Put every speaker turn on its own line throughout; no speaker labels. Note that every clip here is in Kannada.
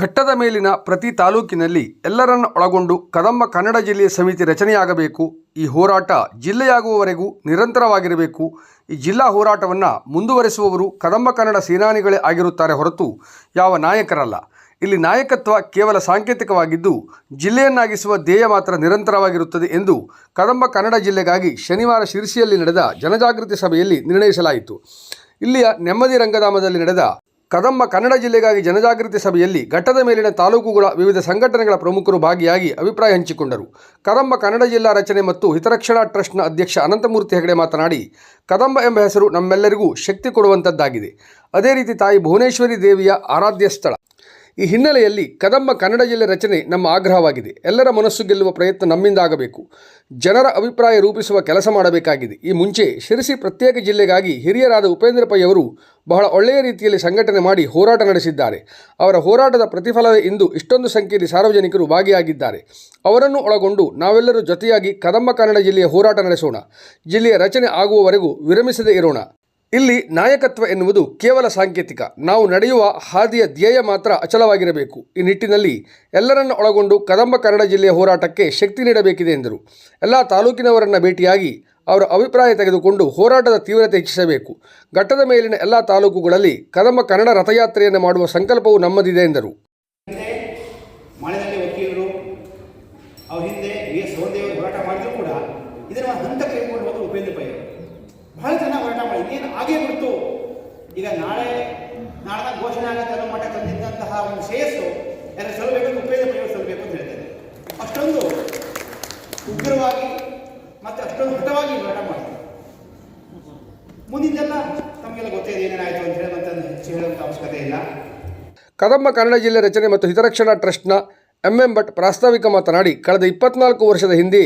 ಘಟ್ಟದ ಮೇಲಿನ ಪ್ರತಿ ತಾಲೂಕಿನಲ್ಲಿ ಎಲ್ಲರನ್ನು ಒಳಗೊಂಡು ಕದಂಬ ಕನ್ನಡ ಜಿಲ್ಲೆಯ ಸಮಿತಿ ರಚನೆಯಾಗಬೇಕು, ಈ ಹೋರಾಟ ಜಿಲ್ಲೆಯಾಗುವವರೆಗೂ ನಿರಂತರವಾಗಿರಬೇಕು. ಈ ಜಿಲ್ಲಾ ಹೋರಾಟವನ್ನು ಮುಂದುವರೆಸುವವರು ಕದಂಬ ಕನ್ನಡ ಸೇನಾನಿಗಳೇ ಆಗಿರುತ್ತಾರೆ ಹೊರತು ಯಾವ ನಾಯಕರಲ್ಲ. ಇಲ್ಲಿ ನಾಯಕತ್ವ ಕೇವಲ ಸಾಂಕೇತಿಕವಾಗಿದ್ದು, ಜಿಲ್ಲೆಯನ್ನಾಗಿಸುವ ಧ್ಯೇಯ ಮಾತ್ರ ನಿರಂತರವಾಗಿರುತ್ತದೆ ಎಂದು ಕದಂಬ ಕನ್ನಡ ಜಿಲ್ಲೆಗಾಗಿ ಶನಿವಾರ ಶಿರ್ಸಿಯಲ್ಲಿ ನಡೆದ ಜನಜಾಗೃತಿ ಸಭೆಯಲ್ಲಿ ನಿರ್ಣಯಿಸಲಾಯಿತು. ಇಲ್ಲಿಯ ನೆಮ್ಮದಿ ರಂಗಧಾಮದಲ್ಲಿ ನಡೆದ ಕದಂಬ ಕನ್ನಡ ಜಿಲ್ಲೆಗಾಗಿ ಜನಜಾಗೃತಿ ಸಭೆಯಲ್ಲಿ ಘಟ್ಟದ ಮೇಲಿನ ತಾಲೂಕುಗಳ ವಿವಿಧ ಸಂಘಟನೆಗಳ ಪ್ರಮುಖರು ಭಾಗಿಯಾಗಿ ಅಭಿಪ್ರಾಯ ಹಂಚಿಕೊಂಡರು. ಕದಂಬ ಕನ್ನಡ ಜಿಲ್ಲಾ ರಚನೆ ಮತ್ತು ಹಿತರಕ್ಷಣಾ ಟ್ರಸ್ಟ್ನ ಅಧ್ಯಕ್ಷ ಅನಂತಮೂರ್ತಿ ಹೆಗಡೆ ಮಾತನಾಡಿ, ಕದಂಬ ಎಂಬ ಹೆಸರು ನಮ್ಮೆಲ್ಲರಿಗೂ ಶಕ್ತಿ ಕೊಡುವಂಥದ್ದಾಗಿದೆ. ಅದೇ ರೀತಿ ತಾಯಿ ಭುವನೇಶ್ವರಿ ದೇವಿಯ ಆರಾಧ್ಯ ಸ್ಥಳ. ಈ ಹಿನ್ನೆಲೆಯಲ್ಲಿ ಕದಂಬ ಕನ್ನಡ ಜಿಲ್ಲೆ ರಚನೆ ನಮ್ಮ ಆಗ್ರಹವಾಗಿದೆ. ಎಲ್ಲರ ಮನಸ್ಸು ಗೆಲ್ಲುವ ಪ್ರಯತ್ನ ನಮ್ಮಿಂದ ಆಗಬೇಕು. ಜನರ ಅಭಿಪ್ರಾಯ ರೂಪಿಸುವ ಕೆಲಸ ಮಾಡಬೇಕಾಗಿದೆ. ಈ ಮುಂಚೆ ಶಿರಸಿ ಪ್ರತ್ಯೇಕ ಜಿಲ್ಲೆಗಾಗಿ ಹಿರಿಯರಾದ ಉಪೇಂದ್ರ ಪೈ ಅವರು ಬಹಳ ಒಳ್ಳೆಯ ರೀತಿಯಲ್ಲಿ ಸಂಘಟನೆ ಮಾಡಿ ಹೋರಾಟ ನಡೆಸಿದ್ದಾರೆ. ಅವರ ಹೋರಾಟದ ಪ್ರತಿಫಲವೇ ಇಂದು ಇಷ್ಟೊಂದು ಸಂಖ್ಯೆಯಲ್ಲಿ ಸಾರ್ವಜನಿಕರು ಭಾಗಿಯಾಗಿದ್ದಾರೆ. ಅವರನ್ನು ಒಳಗೊಂಡು ನಾವೆಲ್ಲರೂ ಜೊತೆಯಾಗಿ ಕದಂಬ ಕನ್ನಡ ಜಿಲ್ಲೆಯ ಹೋರಾಟ ನಡೆಸೋಣ. ಜಿಲ್ಲೆಯ ರಚನೆ ಆಗುವವರೆಗೂ ವಿರಮಿಸದೇ ಇರೋಣ. ಇಲ್ಲಿ ನಾಯಕತ್ವ ಎನ್ನುವುದು ಕೇವಲ ಸಾಂಕೇತಿಕ. ನಾವು ನಡೆಯುವ ಹಾದಿಯ ಧ್ಯೇಯ ಮಾತ್ರ ಅಚಲವಾಗಿರಬೇಕು. ಈ ನಿಟ್ಟಿನಲ್ಲಿ ಎಲ್ಲರನ್ನು ಒಳಗೊಂಡು ಕದಂಬ ಕನ್ನಡ ಜಿಲ್ಲೆಯ ಹೋರಾಟಕ್ಕೆ ಶಕ್ತಿ ನೀಡಬೇಕಿದೆ ಎಂದರು. ಎಲ್ಲ ತಾಲೂಕಿನವರನ್ನು ಭೇಟಿಯಾಗಿ ಅವರ ಅಭಿಪ್ರಾಯ ತೆಗೆದುಕೊಂಡು ಹೋರಾಟದ ತೀವ್ರತೆ ಹೆಚ್ಚಿಸಬೇಕು. ಘಟ್ಟದ ಮೇಲಿನ ಎಲ್ಲ ತಾಲೂಕುಗಳಲ್ಲಿ ಕದಂಬ ಕನ್ನಡ ರಥಯಾತ್ರೆಯನ್ನು ಮಾಡುವ ಸಂಕಲ್ಪವು ನಮ್ಮದಿದೆ ಎಂದರು.
ಹಿಂದೆ ಹೋರಾಟ ಕೂಡ ಇದನ್ನು ಒಂದು ಹಂತಕ್ಕೆ ತೆಗೆದುಕೊಂಡು ಹೋದ್ರು ಉಪೇಂದ್ರ ಪೈ ಅವರು ಬಹಳ ಇನ್ನೇನು ಆಗೇ ಬಿಡ್ತು ಈಗ ನಾಳೆ ನಾಳೆ ಘೋಷಣೆ ಆಗುತ್ತೆ ಅನ್ನೋ ಮಟ್ಟ ತಂದಿದ್ದಂತಹ ಒಂದು ಶ್ರೇಯಸ್ಸು ಯಾರು ಸಲ್ಲಬೇಕು ಉಪಯೋಗ ಪ್ರಯೋಗ ಅವರು ಸಲ್ಲಬೇಕು ಅಂತ ಹೇಳ್ತೇನೆ ಅಷ್ಟೊಂದು ಉಗ್ರವಾಗಿ ಮತ್ತೆ ಅಷ್ಟೊಂದು ಹಠವಾಗಿ ಹೋರಾಟ ಮಾಡ್ತಾರೆ ಮುಂದಿದ್ದೆಲ್ಲ ತಮಗೆಲ್ಲ ಗೊತ್ತೇ ಇದೆ ಏನೇನಾಯಿತು ಅಂತ ಹೇಳಿ ಮತ್ತೆ ಹೆಚ್ಚು ಹೇಳುವಂಥ ಅವಶ್ಯಕತೆ ಇಲ್ಲ.
ಕದಂಬ ಕನ್ನಡ ಜಿಲ್ಲೆ ರಚನೆ ಮತ್ತು ಹಿತರಕ್ಷಣಾ ಟ್ರಸ್ಟ್ನ ಎಂ ಎಂ ಭಟ್ ಪ್ರಾಸ್ತಾವಿಕ ಮಾತನಾಡಿ, ಕಳೆದ ಇಪ್ಪತ್ನಾಲ್ಕು ವರ್ಷದ ಹಿಂದೆ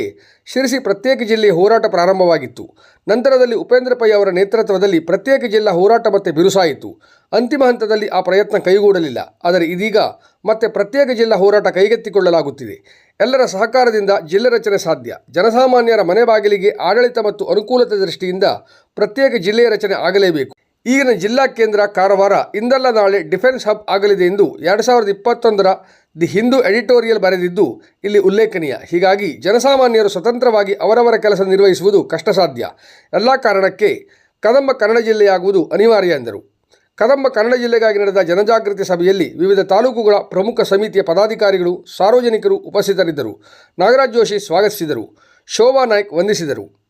ಶಿರಸಿ ಪ್ರತ್ಯೇಕ ಜಿಲ್ಲೆ ಹೋರಾಟ ಪ್ರಾರಂಭವಾಗಿತ್ತು. ನಂತರದಲ್ಲಿ ಉಪೇಂದ್ರ ಪೈ ಅವರ ನೇತೃತ್ವದಲ್ಲಿ ಪ್ರತ್ಯೇಕ ಜಿಲ್ಲಾ ಹೋರಾಟ ಮತ್ತೆ ಬಿರುಸಾಯಿತು. ಅಂತಿಮ ಹಂತದಲ್ಲಿ ಆ ಪ್ರಯತ್ನ ಕೈಗೂಡಲಿಲ್ಲ. ಆದರೆ ಇದೀಗ ಮತ್ತೆ ಪ್ರತ್ಯೇಕ ಜಿಲ್ಲಾ ಹೋರಾಟ ಕೈಗೆತ್ತಿಕೊಳ್ಳಲಾಗುತ್ತಿದೆ. ಎಲ್ಲರ ಸಹಕಾರದಿಂದ ಜಿಲ್ಲೆ ರಚನೆ ಸಾಧ್ಯ. ಜನಸಾಮಾನ್ಯರ ಮನೆ ಬಾಗಿಲಿಗೆ ಆಡಳಿತ ಮತ್ತು ಅನುಕೂಲತೆ ದೃಷ್ಟಿಯಿಂದ ಪ್ರತ್ಯೇಕ ಜಿಲ್ಲೆಯ ರಚನೆ ಆಗಲೇಬೇಕು. ಈಗಿನ ಜಿಲ್ಲಾ ಕೇಂದ್ರ ಕಾರವಾರ ಇಂದಲ್ಲ ನಾಳೆ ಡಿಫೆನ್ಸ್ ಹಬ್ ಆಗಲಿದೆ ಎಂದು ಎರಡು ಸಾವಿರದ ಇಪ್ಪತ್ತೊಂದರ ದಿ ಹಿಂದೂ ಎಡಿಟೋರಿಯಲ್ ಬರೆದಿದ್ದು ಇಲ್ಲಿ ಉಲ್ಲೇಖನೀಯ. ಹೀಗಾಗಿ ಜನಸಾಮಾನ್ಯರು ಸ್ವತಂತ್ರವಾಗಿ ಅವರವರ ಕೆಲಸ ನಿರ್ವಹಿಸುವುದು ಕಷ್ಟ ಸಾಧ್ಯ ಎಲ್ಲ ಕಾರಣಕ್ಕೆ ಕದಂಬ ಕನ್ನಡ ಜಿಲ್ಲೆಯಾಗುವುದು ಅನಿವಾರ್ಯ ಎಂದರು. ಕದಂಬ ಕನ್ನಡ ಜಿಲ್ಲೆಗಾಗಿ ನಡೆದ ಜನಜಾಗೃತಿ ಸಭೆಯಲ್ಲಿ ವಿವಿಧ ತಾಲೂಕುಗಳ ಪ್ರಮುಖ ಸಮಿತಿಯ ಪದಾಧಿಕಾರಿಗಳು, ಸಾರ್ವಜನಿಕರು ಉಪಸ್ಥಿತರಿದ್ದರು. ನಾಗರಾಜ್ ಜೋಶಿ ಸ್ವಾಗತಿಸಿದರು. ಶೋಭಾ ನಾಯ್ಕ್ ವಂದಿಸಿದರು.